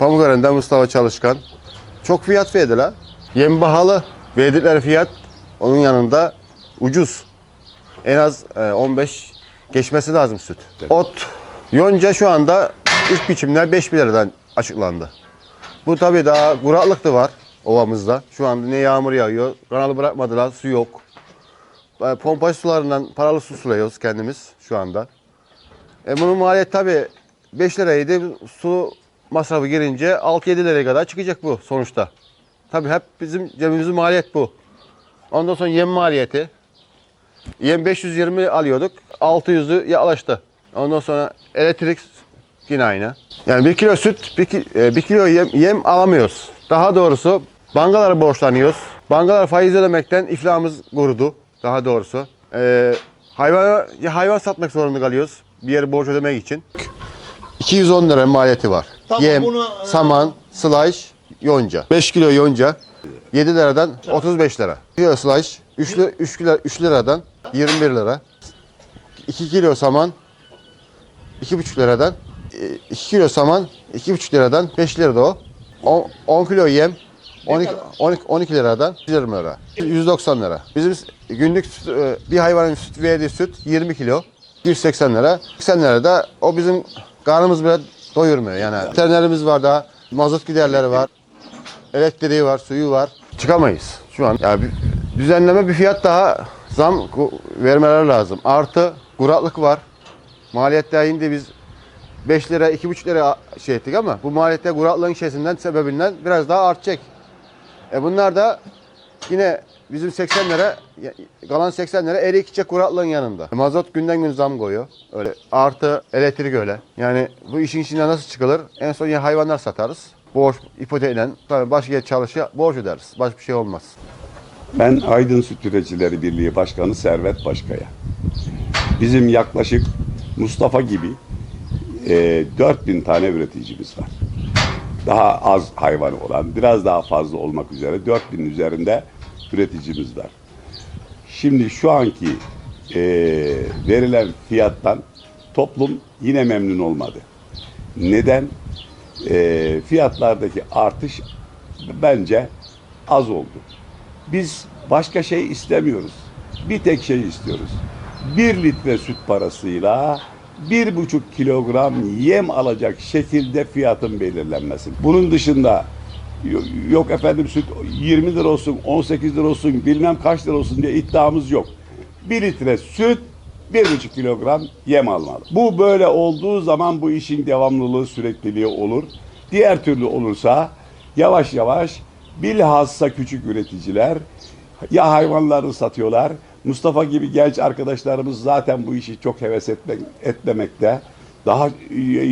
Pamukören'den Mustafa Çalışkan. Çok fiyat verdi la. Yem pahalı. Verdikleri fiyat onun yanında ucuz. En az e, 15 geçmesi lazım süt. Ot, yonca şu anda ilk biçimler 5 bin liradan açıklandı. Bu tabii daha kuraklık da var ovamızda. Şu anda ne yağmur yağıyor, kanalı bırakmadılar, su yok. E, Pompaj sularından paralı su suluyoruz kendimiz şu anda. E bunun maliyeti tabii 5 liraydı. Su masrafı girince 6-7 liraya kadar çıkacak bu sonuçta. Tabii hep bizim cebimizin maliyet bu. Ondan sonra yem maliyeti. Yem 520 alıyorduk. 600'ü yaklaştı. Ondan sonra elektrik yine aynı. Yani bir kilo süt, bir, e, kilo yem, yem alamıyoruz. Daha doğrusu bankalara borçlanıyoruz. Bankalar faiz ödemekten iflahımız kurudu. Daha doğrusu. E, hayvan, hayvan satmak zorunda kalıyoruz. Bir yere borç ödemek için. 210 lira maliyeti var. Tamam, Yem, bunu, e, saman, sılaj, yonca. 5 kilo yonca 7 liradan 35 lira. Kilo sılaj 3, lira, 3, lira, 3 liradan 21 lira. 2 kilo saman 2,5 liradan 2 kilo saman 2,5 liradan 5 lirada o. 10, 10 kilo yem 12, 12, 12 liradan 120 lira. 190 lira. Bizim günlük e, bir hayvanın süt verdiği süt 20 kilo. 180 lira. 80 lira da o bizim karnımız bile doyurmuyor yani. Veterinerimiz var daha, mazot giderleri var, elektriği var, suyu var. Çıkamayız şu an. Yani bir düzenleme bir fiyat daha zam vermeleri lazım. Artı kuraklık var. Maliyetler indi biz 5 lira 2,5 lira şey ettik ama bu maliyetler kuraklığın şeysinden sebebinden biraz daha artacak. E bunlar da yine bizim 80 lira kalan 80 lira eri gidecek kuraklığın yanında. Mazot günden gün zam koyuyor. Öyle. Artı elektrik öyle. Yani bu işin içinden nasıl çıkılır? En son ya hayvanlar satarız. Borç, ipotekle, tabii başka çalışıyor, borç öderiz. Başka bir şey olmaz. Ben Aydın Süt Üreticileri Birliği Başkanı Servet Başkaya. Bizim yaklaşık Mustafa gibi e, 4000 tane üreticimiz var. Daha az hayvanı olan, biraz daha fazla olmak üzere 4000 üzerinde üreticimiz var. Şimdi şu anki e, verilen fiyattan toplum yine memnun olmadı. Neden? E, fiyatlardaki artış bence az oldu. Biz başka şey istemiyoruz. Bir tek şey istiyoruz. Bir litre süt parasıyla bir buçuk kilogram yem alacak şekilde fiyatın belirlenmesi. Bunun dışında yok efendim süt 20 lira olsun, 18 lira olsun, bilmem kaç lira olsun diye iddiamız yok. Bir litre süt, bir buçuk kilogram yem almalı. Bu böyle olduğu zaman bu işin devamlılığı, sürekliliği olur. Diğer türlü olursa yavaş yavaş bilhassa küçük üreticiler ya hayvanlarını satıyorlar. Mustafa gibi genç arkadaşlarımız zaten bu işi çok heves etmek, etmemekte. Daha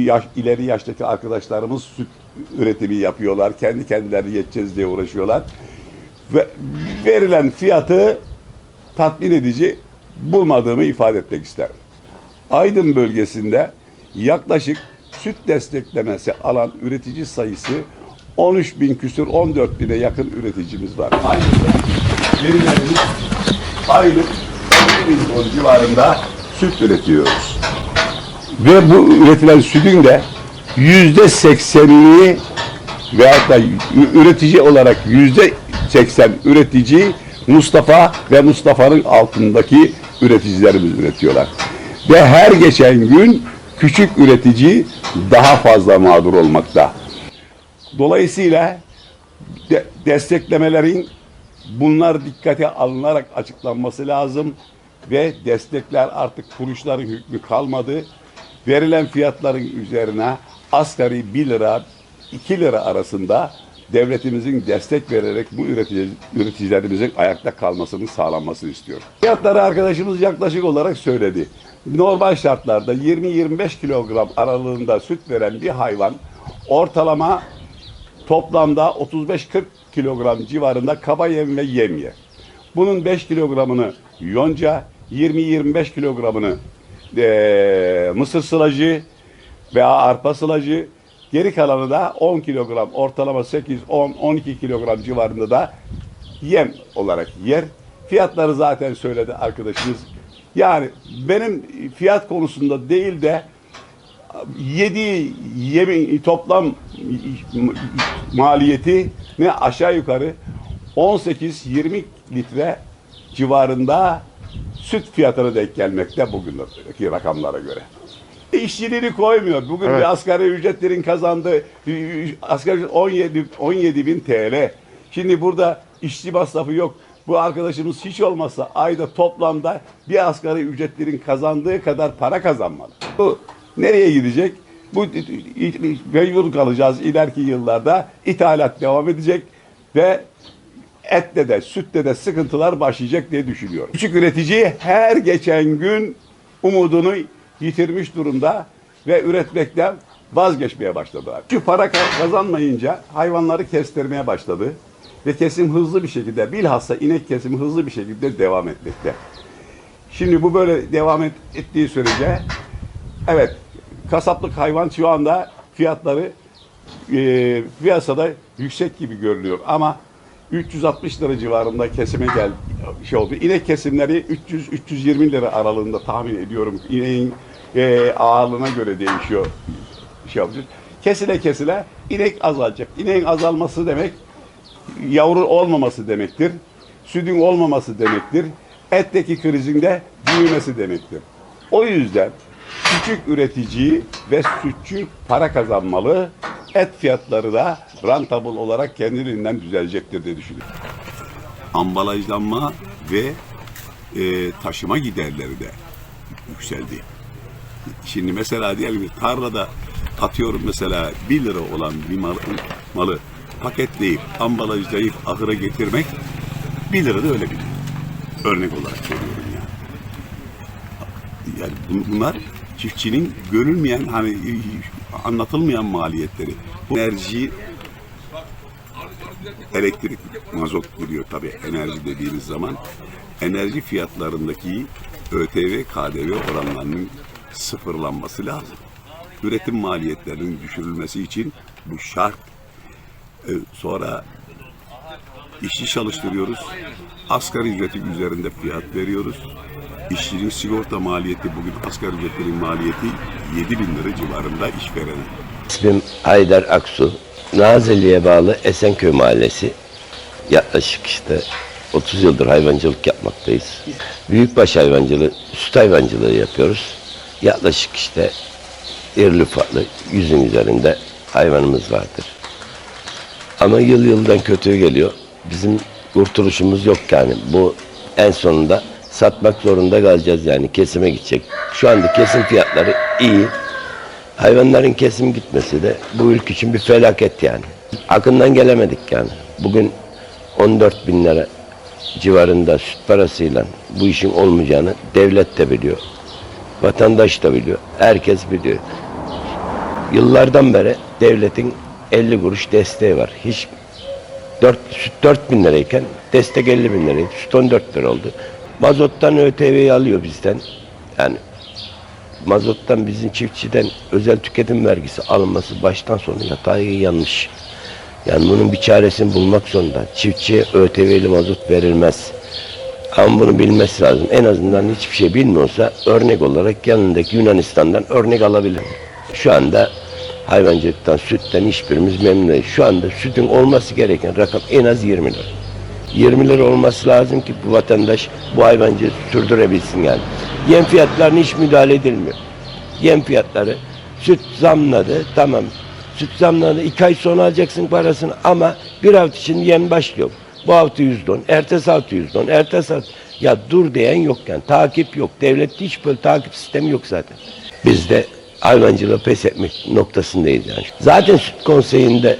yaş, ileri yaştaki arkadaşlarımız süt üretimi yapıyorlar. Kendi kendileri yeteceğiz diye uğraşıyorlar. Ve verilen fiyatı tatmin edici bulmadığımı ifade etmek isterim. Aydın bölgesinde yaklaşık süt desteklemesi alan üretici sayısı 13 bin küsür 14 bine yakın üreticimiz var. Aydın'da verilerimiz aylık 50 bin ton civarında süt üretiyoruz. Ve bu üretilen sütün de yüzde seksenini veyahut da üretici olarak yüzde seksen üretici Mustafa ve Mustafa'nın altındaki üreticilerimiz üretiyorlar. Ve her geçen gün küçük üretici daha fazla mağdur olmakta. Dolayısıyla de- desteklemelerin bunlar dikkate alınarak açıklanması lazım ve destekler artık kuruşların hükmü kalmadı. Verilen fiyatların üzerine asgari 1 lira 2 lira arasında devletimizin destek vererek bu üretici, üreticilerimizin ayakta kalmasının sağlanmasını istiyorum. Fiyatları arkadaşımız yaklaşık olarak söyledi. Normal şartlarda 20-25 kilogram aralığında süt veren bir hayvan ortalama toplamda 35-40 kilogram civarında kaba yem ve yem yer. Bunun 5 kilogramını yonca, 20-25 kilogramını eee, mısır sılacı veya arpa sılacı, geri kalanı da 10 kilogram, ortalama 8-10-12 kilogram civarında da yem olarak yer. Fiyatları zaten söyledi arkadaşımız. Yani benim fiyat konusunda değil de yedi yemin toplam maliyeti ne aşağı yukarı 18-20 litre civarında süt fiyatına denk gelmekte bugünkü rakamlara göre. İşçiliğini koymuyor. Bugün Evet. bir asgari ücretlerin kazandığı asgari ücret 17 17 bin TL. Şimdi burada işçi masrafı yok. Bu arkadaşımız hiç olmazsa ayda toplamda bir asgari ücretlerin kazandığı kadar para kazanmalı. Bu nereye gidecek? Bu mecbur kalacağız ileriki yıllarda. ithalat devam edecek ve ette de sütte de sıkıntılar başlayacak diye düşünüyorum. Küçük üretici her geçen gün umudunu yitirmiş durumda ve üretmekten vazgeçmeye başladılar. Çünkü para kazanmayınca hayvanları kestirmeye başladı ve kesim hızlı bir şekilde bilhassa inek kesimi hızlı bir şekilde devam etmekte. Şimdi bu böyle devam et- ettiği sürece evet kasaplık hayvan şu anda fiyatları e, piyasada yüksek gibi görünüyor ama 360 lira civarında kesime gel şey oldu. İnek kesimleri 300 320 lira aralığında tahmin ediyorum. İneğin e, ağırlığına göre değişiyor. Şey yapacak. Kesile kesile inek azalacak. İneğin azalması demek yavru olmaması demektir. Sütün olmaması demektir. Etteki krizin de büyümesi demektir. O yüzden küçük üretici ve sütçü para kazanmalı. Et fiyatları da rentable olarak kendiliğinden düzelecektir diye düşünüyorum. Ambalajlanma ve e, taşıma giderleri de yükseldi. Şimdi mesela diyelim ki tarlada atıyorum mesela 1 lira olan bir mal, malı paketleyip ambalajlayıp ahıra getirmek 1 lira da öyle bir örnek olarak söylüyorum yani. Yani bun- bunlar çiftçinin görülmeyen hani anlatılmayan maliyetleri. Bu enerji elektrik, mazot giriyor tabii enerji dediğiniz zaman. Enerji fiyatlarındaki ÖTV, KDV oranlarının sıfırlanması lazım. Üretim maliyetlerinin düşürülmesi için bu şart. Ee, sonra işçi çalıştırıyoruz. Asgari ücreti üzerinde fiyat veriyoruz. İşçinin sigorta maliyeti bugün asgari ücretlerin maliyeti 7 bin lira civarında işverene. İsmim Haydar Aksu. Nazilli'ye bağlı Esenköy Mahallesi. Yaklaşık işte 30 yıldır hayvancılık yapmaktayız. Büyükbaş hayvancılığı, süt hayvancılığı yapıyoruz. Yaklaşık işte irli ufaklı yüzün üzerinde hayvanımız vardır. Ama yıl yıldan kötüye geliyor. Bizim kurtuluşumuz yok yani. Bu en sonunda satmak zorunda kalacağız yani. Kesime gidecek. Şu anda kesim fiyatları iyi. Hayvanların kesim gitmesi de bu ülke için bir felaket yani. Akından gelemedik yani. Bugün 14 bin lira civarında süt parasıyla bu işin olmayacağını devlet de biliyor. Vatandaş da biliyor. Herkes biliyor. Yıllardan beri devletin 50 kuruş desteği var. Hiç 4, süt 4 bin lirayken destek 50 bin liraydı. Süt 14 lira oldu. Mazottan ÖTV'yi alıyor bizden. Yani mazottan bizim çiftçiden özel tüketim vergisi alınması baştan sona yatağı yanlış. Yani bunun bir çaresini bulmak zorunda. Çiftçiye ÖTV'li mazot verilmez. Ama bunu bilmesi lazım. En azından hiçbir şey bilmiyorsa örnek olarak yanındaki Yunanistan'dan örnek alabilir. Şu anda hayvancılıktan, sütten hiçbirimiz memnun değiliz. Şu anda sütün olması gereken rakam en az 20 lira. 20 lira olması lazım ki bu vatandaş bu hayvancı sürdürebilsin yani. Yem fiyatlarına hiç müdahale edilmiyor. Yem fiyatları süt zamladı tamam. Süt zamladı iki ay sonra alacaksın parasını ama bir hafta için yem başlıyor. Bu hafta yüz don, ertesi hafta yüz don, ertesi hafta... Ya dur diyen yok yani. Takip yok. Devlette hiç böyle takip sistemi yok zaten. Biz de hayvancılığı pes etmek noktasındayız yani. Zaten süt konseyinde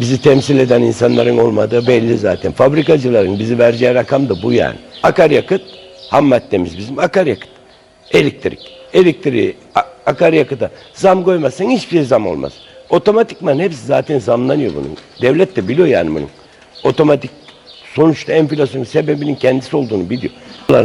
bizi temsil eden insanların olmadığı belli zaten. Fabrikacıların bizi vereceği rakam da bu yani. Akaryakıt, ham maddemiz bizim akaryakıt. Elektrik. Elektriği, akaryakıta zam koymazsan hiçbir zam olmaz. Otomatikman hepsi zaten zamlanıyor bunun. Devlet de biliyor yani bunun. Otomatik sonuçta enflasyonun sebebinin kendisi olduğunu biliyor.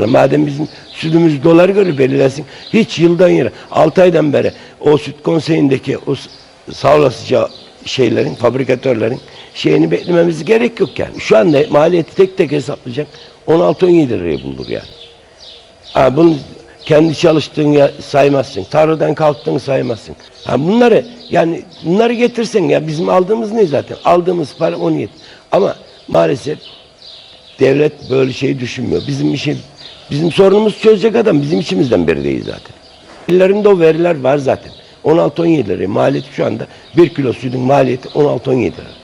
Madem bizim sütümüz dolar göre belirlensin. Hiç yıldan yıla 6 aydan beri o süt konseyindeki o s- sağ olasıca şeylerin, fabrikatörlerin şeyini beklememiz gerek yok yani. Şu anda maliyeti tek tek hesaplayacak 16-17 liraya bulur yani. Ha, bunun Kendi çalıştığın ya saymazsın. Tarladan kalktığını saymazsın. Ha bunları yani bunları getirsen ya bizim aldığımız ne zaten? Aldığımız para 17. Ama maalesef devlet böyle şeyi düşünmüyor. Bizim işi bizim sorunumuz çözecek adam bizim içimizden biri değil zaten. Ellerinde o veriler var zaten. 16-17 lira maliyeti şu anda 1 kilo sütün maliyeti 16-17 lira.